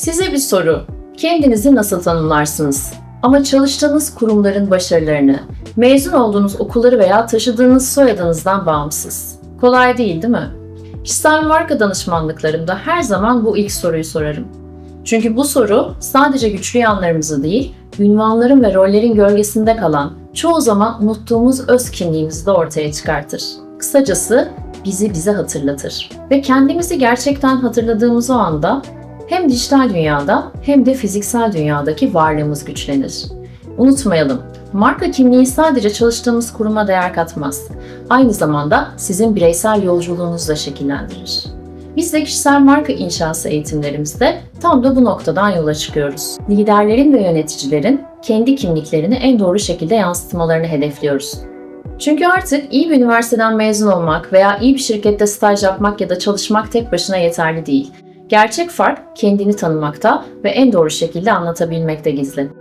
Size bir soru. Kendinizi nasıl tanımlarsınız? Ama çalıştığınız kurumların başarılarını, mezun olduğunuz okulları veya taşıdığınız soyadınızdan bağımsız. Kolay değil değil mi? Kişisel marka danışmanlıklarımda her zaman bu ilk soruyu sorarım. Çünkü bu soru sadece güçlü yanlarımızı değil, ünvanların ve rollerin gölgesinde kalan, çoğu zaman unuttuğumuz öz kimliğimizi de ortaya çıkartır. Kısacası bizi bize hatırlatır. Ve kendimizi gerçekten hatırladığımız o anda hem dijital dünyada hem de fiziksel dünyadaki varlığımız güçlenir. Unutmayalım, marka kimliği sadece çalıştığımız kuruma değer katmaz. Aynı zamanda sizin bireysel yolculuğunuzu da şekillendirir. Biz de kişisel marka inşası eğitimlerimizde tam da bu noktadan yola çıkıyoruz. Liderlerin ve yöneticilerin kendi kimliklerini en doğru şekilde yansıtmalarını hedefliyoruz. Çünkü artık iyi bir üniversiteden mezun olmak veya iyi bir şirkette staj yapmak ya da çalışmak tek başına yeterli değil. Gerçek fark kendini tanımakta ve en doğru şekilde anlatabilmekte gizli.